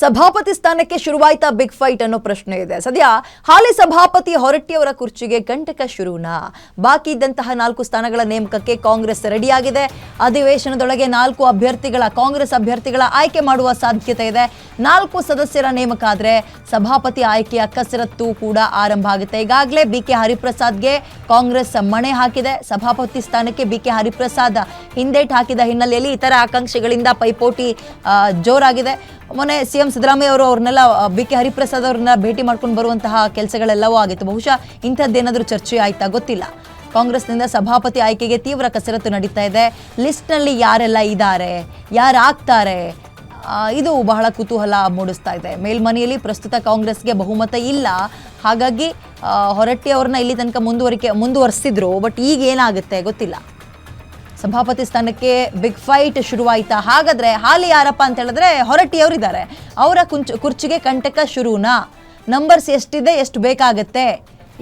ಸಭಾಪತಿ ಸ್ಥಾನಕ್ಕೆ ಶುರುವಾಯ್ತಾ big fight ಅನ್ನೋ ಪ್ರಶ್ನೆ ಇದೆ. ಸದ್ಯ ಹಾಲಿ ಸಭಾಪತಿ ಹೊರಟ್ಟಿಯವರ ಕುರ್ಚಿಗೆ ಕಂಟಕ ಶುರುನಾ. ಬಾಕಿ ಇದ್ದಂತಹ ನಾಲ್ಕು ಸ್ಥಾನಗಳ ನೇಮಕಕ್ಕೆ ಕಾಂಗ್ರೆಸ್ ರೆಡಿಯಾಗಿದೆ. ಅಧಿವೇಶನದೊಳಗೆ ನಾಲ್ಕು ಅಭ್ಯರ್ಥಿಗಳ, ಕಾಂಗ್ರೆಸ್ ಅಭ್ಯರ್ಥಿಗಳ ಆಯ್ಕೆ ಮಾಡುವ ಸಾಧ್ಯತೆ ಇದೆ. ನಾಲ್ಕು ಸದಸ್ಯರ ನೇಮಕ ಆದ್ರೆ ಸಭಾಪತಿ ಆಯ್ಕೆಯ ಕಸರತ್ತು ಕೂಡ ಆರಂಭ ಆಗುತ್ತೆ. ಈಗಾಗಲೇ ಬಿ ಕೆ ಹರಿಪ್ರಸಾದ್ಗೆ ಕಾಂಗ್ರೆಸ್ ಮಣೆ ಹಾಕಿದೆ. ಸಭಾಪತಿ ಸ್ಥಾನಕ್ಕೆ ಬಿ ಕೆ ಹರಿಪ್ರಸಾದ್ ಹಿಂದೇಟ್ ಹಾಕಿದ ಹಿನ್ನೆಲೆಯಲ್ಲಿ ಇತರ ಆಕಾಂಕ್ಷಿಗಳಿಂದ ಪೈಪೋಟಿ ಜೋರಾಗಿದೆ. ಮೊನ್ನೆ ಸಿ ಎಂ ಸಿದ್ದರಾಮಯ್ಯ ಅವರು ಅವ್ರನ್ನೆಲ್ಲ ಬಿ ಕೆ ಹರಿಪ್ರಸಾದ್ ಅವ್ರನ್ನ ಭೇಟಿ ಮಾಡ್ಕೊಂಡು ಬರುವಂತಹ ಕೆಲಸಗಳೆಲ್ಲವೂ ಆಗಿತ್ತು. ಬಹುಶಃ ಇಂಥದ್ದೇನಾದರೂ ಚರ್ಚೆ ಆಯ್ತಾ? ಗೊತ್ತಿಲ್ಲ. ಕಾಂಗ್ರೆಸ್ನಿಂದ ಸಭಾಪತಿ ಆಯ್ಕೆಗೆ ತೀವ್ರ ಕಸರತ್ತು ನಡೀತಾ ಇದೆ. ಲಿಸ್ಟ್ನಲ್ಲಿ ಯಾರೆಲ್ಲ ಇದ್ದಾರೆ? ಯಾರು ಆಗ್ತಾರೆ ಇದು ಬಹಳ ಕುತೂಹಲ ಮೂಡಿಸ್ತಾ ಇದೆ. ಮೇಲ್ಮನೆಯಲ್ಲಿ ಪ್ರಸ್ತುತ ಕಾಂಗ್ರೆಸ್ಗೆ ಬಹುಮತ ಇಲ್ಲ. ಹಾಗಾಗಿ ಹೊರಟ್ಟಿ ಅವ್ರನ್ನ ಇಲ್ಲಿ ತನಕ ಮುಂದುವರಿಕೆ, ಮುಂದುವರಿಸಿದ್ರು. ಬಟ್ ಈಗ ಏನಾಗುತ್ತೆ ಗೊತ್ತಿಲ್ಲ. ಸಭಾಪತಿ ಸ್ಥಾನಕ್ಕೆ ಬಿಗ್ ಫೈಟ್ ಶುರುವಾಯಿತಾ? ಹಾಗಾದ್ರೆ ಹಾಲಿ ಯಾರಪ್ಪ ಅಂತ ಹೇಳಿದ್ರೆ ಹೊರಟಿಯವರಿದ್ದಾರೆ ಅವರ ಕುಂಚ, ಕುರ್ಚಿಗೆ ಕಂಟಕ ಶುರುನಾ? ನಂಬರ್ಸ್ ಎಷ್ಟಿದೆ, ಎಷ್ಟು ಬೇಕಾಗತ್ತೆ?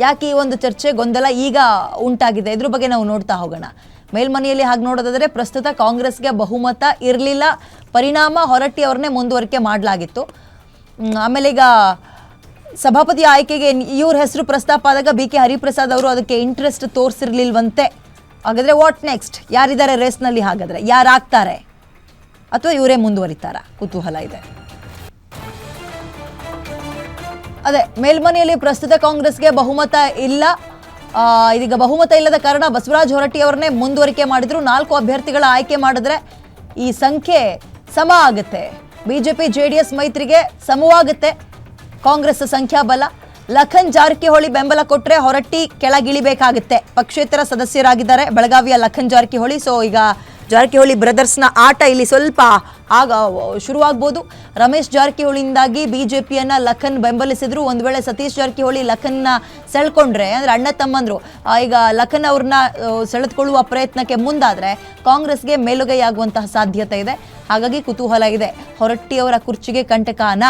ಯಾಕೆ ಈ ಒಂದು ಚರ್ಚೆ ಗೊಂದಲ ಈಗ ಉಂಟಾಗಿದೆ? ಇದ್ರ ಬಗ್ಗೆ ನಾವು ನೋಡ್ತಾ ಹೋಗೋಣ. ಮೇಲ್ಮನೆಯಲ್ಲಿ ಹಾಗೆ ನೋಡೋದಾದರೆ ಪ್ರಸ್ತುತ ಕಾಂಗ್ರೆಸ್ಗೆ ಬಹುಮತ ಇರಲಿಲ್ಲ. ಪರಿಣಾಮ ಹೊರಟ್ಟಿ ಅವ್ರನ್ನೇ ಮುಂದುವರಿಕೆ ಮಾಡಲಾಗಿತ್ತು. ಆಮೇಲೆ ಈಗ ಸಭಾಪತಿ ಆಯ್ಕೆಗೆ ಇವ್ರ ಹೆಸರು ಪ್ರಸ್ತಾಪ ಆದಾಗ ಬಿ ಕೆ ಹರಿಪ್ರಸಾದ್ ಅವರು ಅದಕ್ಕೆ ಇಂಟ್ರೆಸ್ಟ್ ತೋರಿಸಿರ್ಲಿಲ್ವಂತೆ. ಹಾಗಾದ್ರೆ ವಾಟ್ ನೆಕ್ಸ್ಟ್ ಯಾರಿದ್ದಾರೆ ರೇಸ್ನಲ್ಲಿ ಹಾಗಾದ್ರೆ? ಯಾರಾಗ್ತಾರೆ? ಅಥವಾ ಇವರೇ ಮುಂದುವರಿತಾರ? ಕುತೂಹಲ ಇದೆ. ಅದೇ, ಮೇಲ್ಮನೆಯಲ್ಲಿ ಪ್ರಸ್ತುತ ಕಾಂಗ್ರೆಸ್ಗೆ ಬಹುಮತ ಇಲ್ಲ. ಇದೀಗ ಬಹುಮತ ಇಲ್ಲದ ಕಾರಣ ಬಸವರಾಜ ಹೊರಟ್ಟಿ ಅವರನ್ನೇ ಮುಂದುವರಿಕೆ ಮಾಡಿದ್ರು. ನಾಲ್ಕು ಅಭ್ಯರ್ಥಿಗಳ ಆಯ್ಕೆ ಮಾಡಿದ್ರೆ ಈ ಸಂಖ್ಯೆ ಸಮ ಆಗುತ್ತೆ. ಬಿಜೆಪಿ ಜೆ ಡಿ ಎಸ್ ಮೈತ್ರಿಗೆ ಸಮವಾಗುತ್ತೆ. ಕಾಂಗ್ರೆಸ್ ಸಂಖ್ಯಾಬಲ ಲಖನ್ ಜಾರಕಿಹೊಳಿ ಬೆಂಬಲ ಕೊಟ್ಟರೆ ಹೊರಟ್ಟಿ ಕೆಳಗಿಳಿಬೇಕಾಗುತ್ತೆ. ಪಕ್ಷೇತರ ಸದಸ್ಯರಾಗಿದ್ದಾರೆ. ಬೆಳಗಾವಿಯ ಲಖನ್ ಜಾರಕಿಹೊಳಿ. ಸೊ ಈಗ ಜಾರಕಿಹೊಳಿ ಬ್ರದರ್ಸ್ನ ಆಟ ಇಲ್ಲಿ ಸ್ವಲ್ಪ ಆಗ ಶುರುವಾಗ್ಬೋದು. ರಮೇಶ್ ಜಾರಕಿಹೊಳಿಯಿಂದಾಗಿ ಬಿಜೆಪಿಯನ್ನ ಲಖನ್ ಬೆಂಬಲಿಸಿದ್ರು. ಒಂದು ವೇಳೆ ಸತೀಶ್ ಜಾರಕಿಹೊಳಿ ಲಖನ್ನ ಸೆಳ್ಕೊಂಡ್ರೆ, ಅಂದ್ರೆ ಅಣ್ಣ ತಮ್ಮಂದ್ರು ಈಗ ಲಖನ್ ಅವ್ರನ್ನ ಸೆಳೆದುಕೊಳ್ಳುವ ಪ್ರಯತ್ನಕ್ಕೆ ಮುಂದಾದ್ರೆ ಕಾಂಗ್ರೆಸ್ಗೆ ಮೇಲುಗೈ ಆಗುವಂತಹ ಸಾಧ್ಯತೆ ಇದೆ. ಹಾಗಾಗಿ ಕುತೂಹಲ ಇದೆ. ಹೊರಟ್ಟಿಯವರ ಕುರ್ಚಿಗೆ ಕಂಟಕಾನ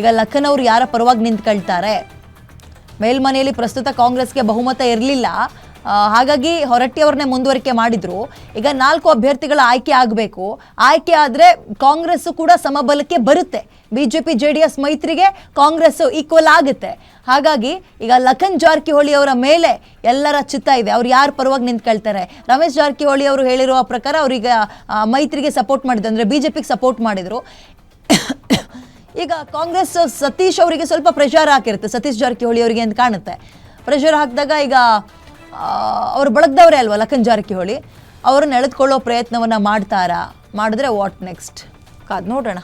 ಈಗ ಲಖನ್ ಅವರು ಯಾರ ಪರವಾಗಿ ನಿಂತ್ಕೊಳ್ತಾರೆ? ಮೇಲ್ಮನೆಯಲ್ಲಿ ಪ್ರಸ್ತುತ ಕಾಂಗ್ರೆಸ್ಗೆ ಬಹುಮತ ಇರಲಿಲ್ಲ. ಹಾಗಾಗಿ ಹೊರಟ್ಟಿ ಅವ್ರನ್ನೇ ಮುಂದುವರಿಕೆ ಮಾಡಿದ್ರು. ಈಗ ನಾಲ್ಕು ಅಭ್ಯರ್ಥಿಗಳ ಆಯ್ಕೆ ಆಗಬೇಕು. ಆಯ್ಕೆ ಆದರೆ ಕಾಂಗ್ರೆಸ್ಸು ಕೂಡ ಸಮಬಲಕ್ಕೆ ಬರುತ್ತೆ. ಬಿ ಜೆ ಡಿ ಎಸ್ ಮೈತ್ರಿಗೆ ಕಾಂಗ್ರೆಸ್ ಈಕ್ವಲ್ ಆಗುತ್ತೆ. ಹಾಗಾಗಿ ಈಗ ಲಖನ್ ಜಾರಕಿಹೊಳಿ ಅವರ ಮೇಲೆ ಎಲ್ಲರ ಚಿತ್ತ ಇದೆ. ಅವ್ರು ಯಾರು ಪರವಾಗಿ ನಿಂತ್ಕೊಳ್ತಾರೆ? ರಮೇಶ್ ಜಾರಕಿಹೊಳಿ ಅವರು ಹೇಳಿರುವ ಪ್ರಕಾರ ಅವ್ರೀಗ ಮೈತ್ರಿಗೆ ಸಪೋರ್ಟ್ ಮಾಡಿದ್ರು. ಅಂದರೆ ಪಿಗೆ ಸಪೋರ್ಟ್ ಮಾಡಿದ್ರು. ಈಗ ಕಾಂಗ್ರೆಸ್ ಸತೀಶ್ ಅವರಿಗೆ ಸ್ವಲ್ಪ ಪ್ರೆಷರ್ ಹಾಕಿರುತ್ತೆ. ಸತೀಶ್ ಜಾರಕಿಹೊಳಿ ಅವರಿಗೆ ಅಂತ ಕಾಣುತ್ತೆ. ಪ್ರೆಷರ್ ಹಾಕಿದಾಗ ಈಗ ಅವರು ಬಳಗದವರೇ ಅಲ್ವಾ ಲಖನ್ ಜಾರಕಿಹೊಳಿ? ಅವ್ರನ್ನ ಎಳೆದುಕೊಳ್ಳೋ ಪ್ರಯತ್ನವನ್ನು ಮಾಡ್ತಾರಾ? ಮಾಡಿದ್ರೆ ವಾಟ್ ನೆಕ್ಸ್ಟ್ ಕಾದ್ ನೋಡೋಣ.